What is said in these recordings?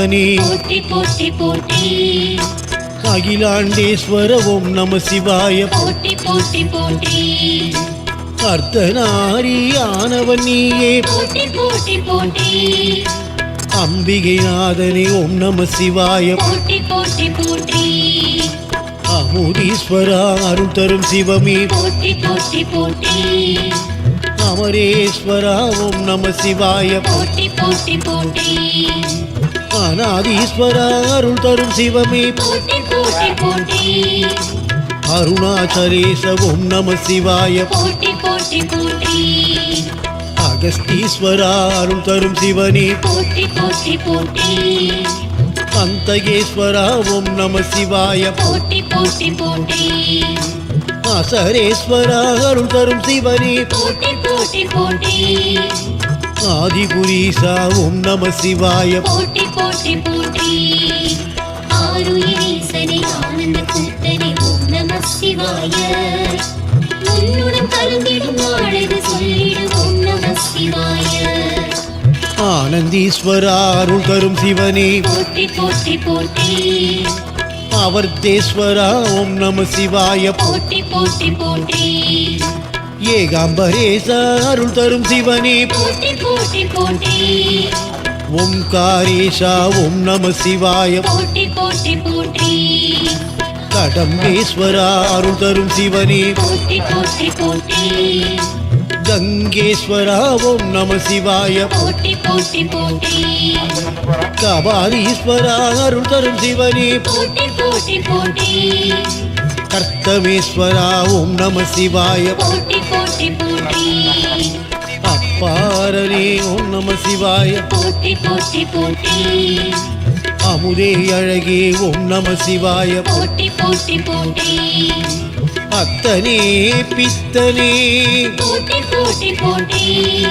சிவனே போற்றி போற்றி போற்றி அகிலாண்டேஸ்வர ஓம் நம சிவாய போற்றி போற்றி போற்றி அர்த்தநாரியானவன் நீயே. போற்றி போற்றி போற்றி அம்பிகை நாதனே ஓம் நம சிவாய. போற்றி போற்றி போற்றி அமுதீஸ்வரா அருள் தரும் சிவமே. போற்றி போற்றி போற்றி அமரேஸ்வரா ஓம் நம சிவாய. போற்றி போற்றி போற்றி அநாதீஸ்வரா அருள் தரும் சிவமே. போற்றி போற்றி போற்றி அருணாச்சலேச ஓம் நம சிவாய. போற்றி போற்றி போற்றி அகஸ்தீஸ்வரா அருள் தரும் சிவனே. போற்றி போற்றி போற்றி அந்தகேஸ்வரா ஓம் நம சிவாய. போற்றி போற்றி போற்றி அசரேஸ்வரா அருள் தரும் சிவனே. போற்றி போற்றி போற்றி ஆதிபுரீசா ஓம் நம சிவாய. போற்றி போற்றி போற்றி ஆருயிரீசனை ஆனந்த கூத்தனை ஓம் நம சிவாய. உன்னுடன் கலந்திடும் நாளது சொல்லிடு ஓம் நம சிவாய. ஆனந்தீஸ்வரா அருள் தரும் சிவனே. போற்றி போற்றி போற்றி அவர்த்தேஸ்வரா ஓம் நம சிவாய. போற்றி போற்றி போற்றி ஏகாம்பரேசா அருள் தரும் சிவனே. போற்றி போற்றி போற்றி ஓம்காரேஷா ஓம் நம சிவாய. போற்றி போற்றி போற்றி கடம்பேஸ்வரா அருள் தரும் சிவனே. போற்றி போற்றி போற்றி கங்கேஸ்வரா ஓம் நம சிவாய. போற்றி போற்றி போற்றி கபாலீஸ்வரா அருள் தரும் சிவனே. போற்றி போற்றி போற்றி கர்த்தமேஸ்வரா ஓம் நம சிவாய. போற்றி அப்பாரனே ஓம் நம சிவாய. போற்றி போற்றி போற்றி. அமுதே அழகே ஓம் நம சிவாய. போற்றி போற்றி போற்றி. அத்தனே பித்தனே. போற்றி போற்றி போற்றி.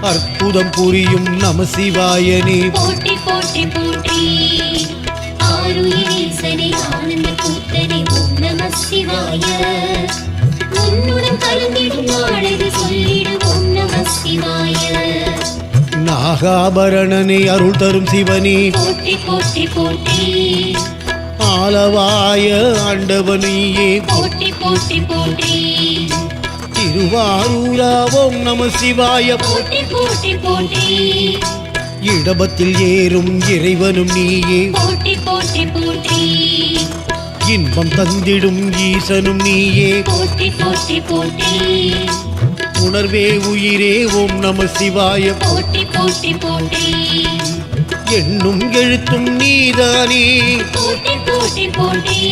அற்புதம் புரியும் நம சிவாயனே. போற்றி போற்றி போற்றி. ஆருயிரீசனை ஆனந்த கூத்தனை ஓம் நம சிவாய. நாகாபரணனே அருள் தரும் சிவனே. போற்றி போற்றி போற்றி. ஆலவாய ஆண்டவனியே போற்றி போற்றி போற்றி. திருவாரூரா ஓம் நம சிவாய போற்றி போற்றி போற்றி. இடபத்தில் ஏறும் இறைவனும் நீயே. போற்றி போற்றி போற்றி. இன்பம் தந்திடும் ஈசனும் நீயே. போற்றி போற்றி போற்றி உணர்வே உயிரே ஓம் நம சிவாய. போற்றி போற்றி போற்றி எண்ணும் எழுத்தும் நீதானே. போற்றி போற்றி போற்றி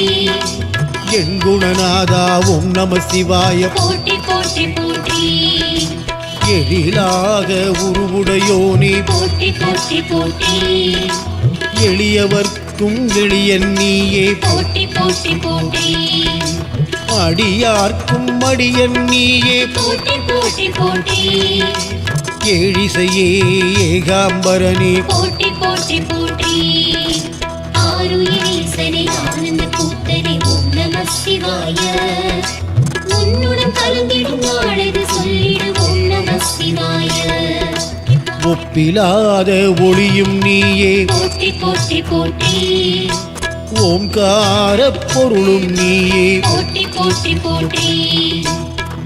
என் குணநாதா ஓம் நம சிவாய. போற்றி போற்றி போற்றி எழிலாக உருவுடையோனே. போற்றி போற்றி போற்றி எளியவர்க்கும் எளியன் நீயே. போற்றி போற்றி போற்றி அடியார்க்கும் அடியன் நீயே. போற்றி போற்றி போற்றி ஏழிசையே ஏகாம்பரனே. போற்றி போற்றி போற்றி ஆருயிரீசனை ஆனந்த கூத்தனை ஓம் நம சிவாய. உன்னுடன் கலந்திடும் ஒப்பிலாத ஒளியும் நீயே. போற்றி போற்றி போற்றி ஓம்கார பொருளும் நீயே. போற்றி போற்றி போற்றி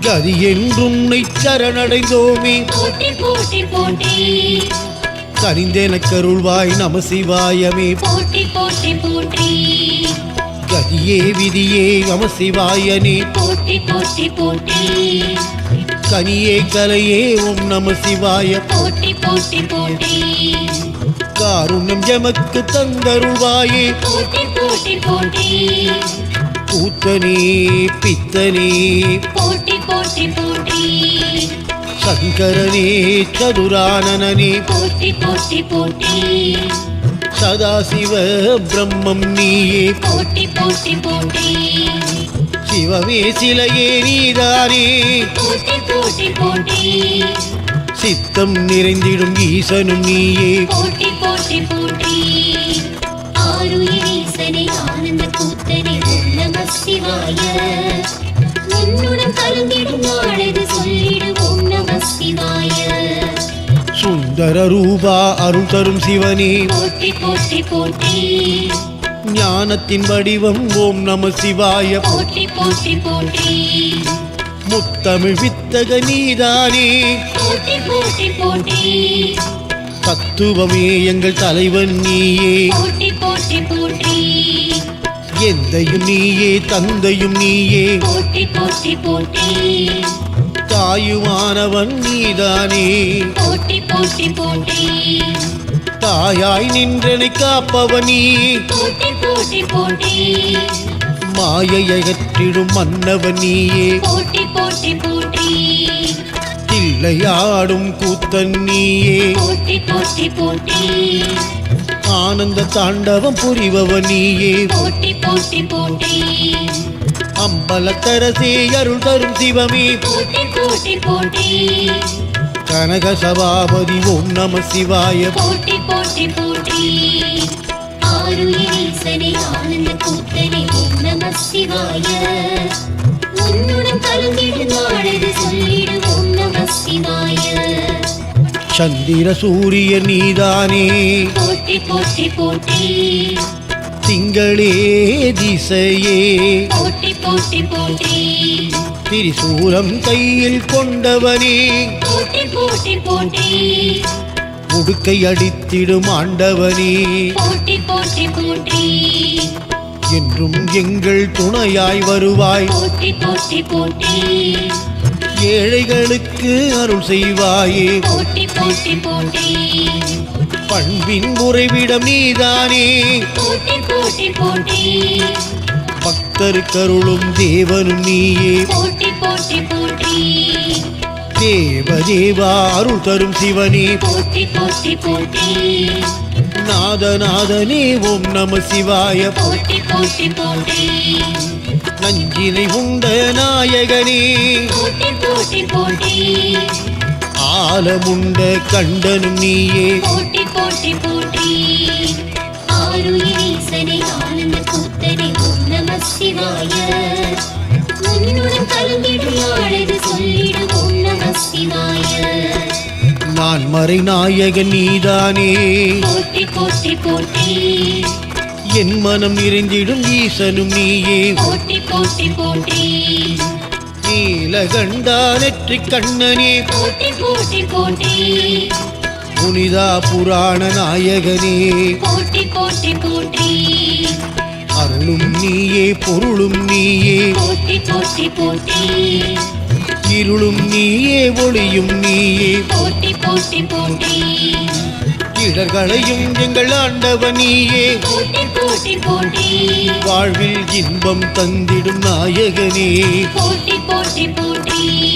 கதி என்றும் சரணடைந்தோமே போற்றி போற்றி போற்றி கனிந்தென கருள்வாய் நம சிவாயமே போற்றி போற்றி போற்றி கதியே விதியே நம சிவாயனே போற்றி போற்றி போற்றி கனியே கலையே ஓம் நம சிவாய. போற்றி போற்றி போற்றி காருண்யம் எமக்கு தந்தருள்வாயே போற்றி போற்றி போற்றி கூத்தனே பித்தனே. போற்றி போற்றி போற்றி சங்கரனே சதுரானனே போற்றி போற்றி போற்றி சதாசிவ பிரம்மம் நீயே. போற்றி போற்றி போற்றி சிவமே சிலையே நீதானே. போற்றி போற்றி போற்றி சித்தம் நிறைந்திடும் ஈசனும் நீயே. போற்றி போற்றி போற்றி ஆருயிரீசனை ஆனந்த கூத்தனை ஓம் நம சிவாய. உன்னுடன் கலந்திடும் நாளது சொல்லிடு ஓம் நம சிவாய. சங்கர ரூபா அருள் தரும் சிவனே. போற்றி போற்றி போற்றி ஞானத்தின் வடிவம் ஓம் நம சிவாய. போற்றி போற்றி போற்றி. முத்தமிழ் வித்தக நீதானே. போற்றி போற்றி போற்றி. தத்துவமே எங்கள் தலைவன் நீயே. போற்றி போற்றி போற்றி. எந்தையும் நீயே தந்தையும் நீயே. போற்றி போற்றி போற்றி. தாயுமானவன் நீதானே. போற்றி போற்றி போற்றி. தாயாய் நின்றனை காப்பவன். நீ போற்றி போற்றி போற்றி மாயை அகற்றிடும் மன்னவன் நீயே போற்றி போற்றி போற்றி தில்லையாடும் கூத்தன் நீயே. போற்றி போற்றி போற்றி ஆனந்த தாண்டவம் புரிபவன் நீயே. போற்றி போற்றி போற்றி அம்பலத்தரசே அருள் தரும் சிவமே. போற்றி போற்றி போற்றி கனக சபாபதி ஓம் நம சிவாய. போற்றி போற்றி போற்றி. ஆருயிரீசனே ஆனந்த கூத்தனே ஓம் நம சிவாய. உன்னுடன் கலந்திடு நாடது சொல்லிடு ஓம் நம சிவாய. சந்திர சூரிய நீதானே. போற்றி போற்றி போற்றி. திங்களே திசையே. போற்றி போற்றி போற்றி. திரிசூலம் கையில் கொண்டவனே. உடுக்கை அடித்திடும் ஆண்டவனே. என்றும் எங்கள் துணையாய் வருவாய். ஏழைகளுக்கு அருள் செய்வாயே. பண்பின் உறைவிடம் நீதானே. பக்தருக்கருளும் தேவனும் நீயே. போற்றி போற்றி போற்றி. தேவ தேவா அருள் தரும் சிவனே. போற்றி போற்றி போற்றி. நாதநாதனே ஓம் நம சிவாய. போற்றி போற்றி போற்றி. நஞ்சினை உண்ட நாயகனே. போற்றி போற்றி போற்றி. ஆலமுண்ட கண்டனும் நீயே. போற்றி போற்றி போற்றி. ஆருயிரீசனே நான் மறை நாயகன் நீதானே. போற்றி போற்றி போற்றி என் மனம் நிறைந்திடும் ஈசனும் நீயே. போற்றி போற்றி போற்றி நீலகண்டா நெற்றி கண்ணனே. போற்றி போற்றி போற்றி புனிதா புராண நாயகனே. போற்றி போற்றி போற்றி பொருளும் நீயே. போற்றி போற்றி போற்றி. இருளும் நீயே ஒளியும் நீயே. போற்றி போற்றி போற்றி. இடர்களையும் எங்கள் ஆண்டவன் நீயே. போற்றி போற்றி போற்றி. வாழ்வில் இன்பம் தந்திடும் நாயகனே. போற்றி போற்றி போற்றி.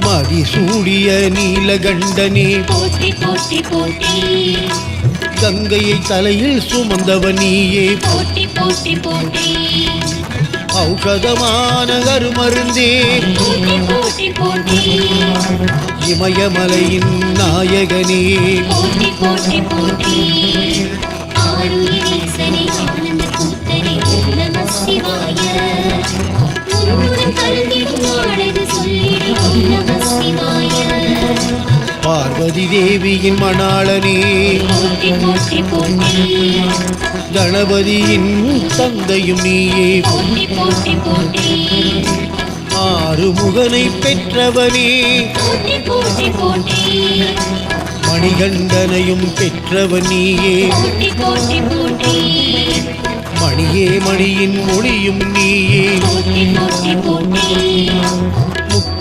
மடி சூடிய நீலகண்டனே. போற்றி போற்றி போற்றி. கங்கையை தலையில் சுமந்தவன் நீயே. போற்றி போற்றி போற்றி ஔஷதமான போற்றி இமயமலையின் நாயகனே. பார்வதி தேவியின் மணாளனே. கணபதியின் தந்தையும் நீயே. போற்றி ஆறு முகனை பெற்றவனே. மணிகண்டனையும் பெற்றவன் நீயே. மணியே மணியின் மொழியும் நீயே.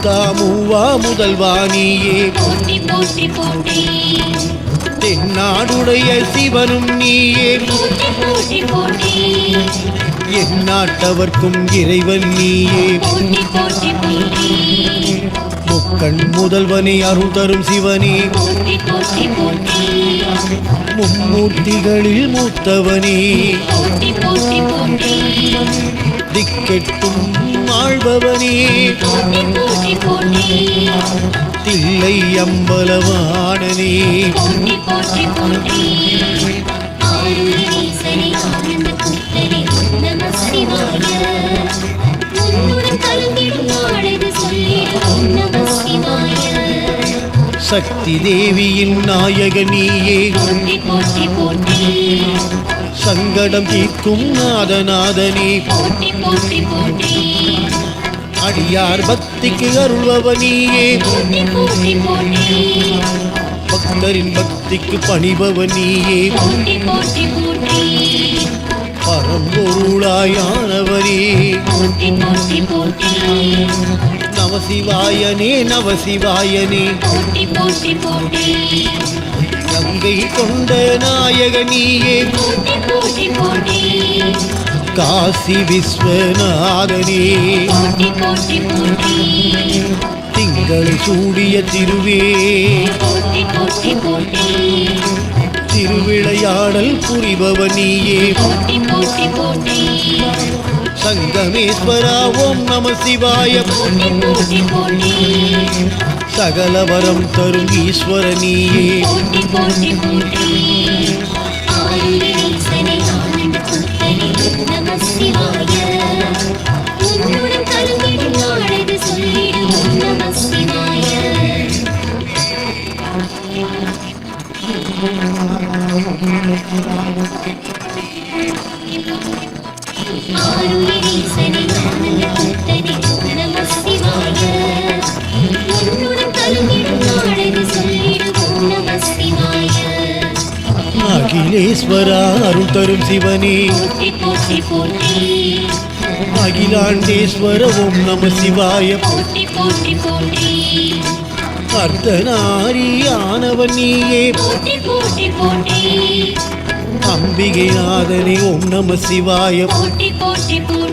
முத்தா மூவா முதல்வா நீயே போற்றி போற்றி போற்றி தென்னாடுடைய சிவனும் நீயே. போற்றி போற்றி போற்றி என் நாட்டவர்க்கும் இறைவன் நீயே. போற்றி போற்றி போற்றி முக்கண் முதல்வனே அருள் தரும் சிவனே. போற்றி போற்றி போற்றி மும்மூர்த்திகளில் மூத்தவனே. போற்றி போற்றி போற்றி திக்கெட்டும் ஆழ்பவனே. போற்றி போற்றி தில்லை அம்பலவாணனே சக்தி தேவியின் நாயகனியே சங்கடம் தீர்க்கும் நாதநாதனே. போட்டி போட்டி போட்டி அடியார் பக்திக்கு அருள்பவனியே. பக்தரின் பக்திக்கு பணிபவனியே. பரம்பொருளாயானவரே. நவசிவாயனே நவசிவாயனே போற்றி போற்றி போற்றி கங்கை கொண்ட நாயக காசி விஸ்வநாதனே. திங்களை சூடிய திருவே. திருவிளையாடல் புரிபவனியே சங்கமேஸ்வரா ஓம் நம சிவாய. சகலவரம் தரும் ஈஸ்வரனியே அகிலேஸ்வரா அருள் தரும் சிவனே. போற்றி அகிலாண்டேஸ்வர ஓம் நம சிவாய. போற்றி போற்றி அர்த்தநாரியானவன் நீயே போற்றி அம்பிகை நாதனே ஓம் நம சிவாய. போட்டி போட்டி போற்றி